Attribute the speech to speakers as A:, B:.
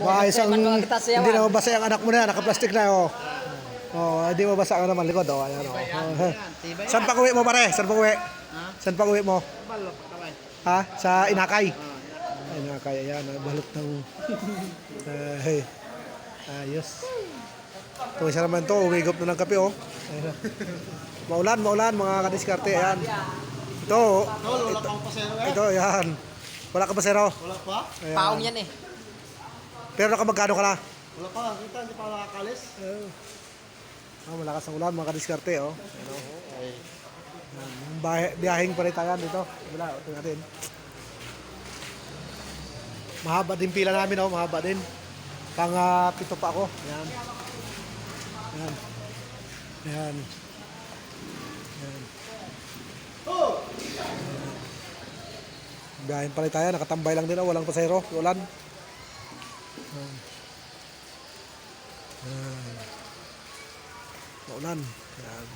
A: Baka isang, hindi na mabasa yung anak mo na yan, nakaplastik na oh. Oh, hindi mabasa ang naman likod oh. Ayan oh. Oh. Saan pa uwi mo pare? Saan pa uwi? Saan pa uwi mo? Ha? Sa Inakay? Ay, Inakay, ayan. ah, Balot ng... Ay, ayos. Ito isa naman to, umigop na ng kape oh. Ayan, ah. Maulan, maulan mga kadiskarte, ayan. Ito, oh.
B: Pasero eh.
A: ito, ayan. Wala ka ba zero?
B: Wala pa?
A: Ayan.
C: Paong yan eh.
A: Pero nakamagkano ka na?
B: Wala pa. Kita, hindi pa nakakalis.
A: Ah, malakas ang ulan, mga kadiskarte, oh. Ano, Yan, yung bahe, biyaheng paritayan dito. Wala, ito natin. Mahaba din pila namin, oh. Mahaba din. Pang ah, pito pa ako. Yan. Yan. Yan. Yan. Biyaheng paritayan, nakatambay lang din, oh. Walang pasero, ulan. Yan. Yan. Maulan. Yan.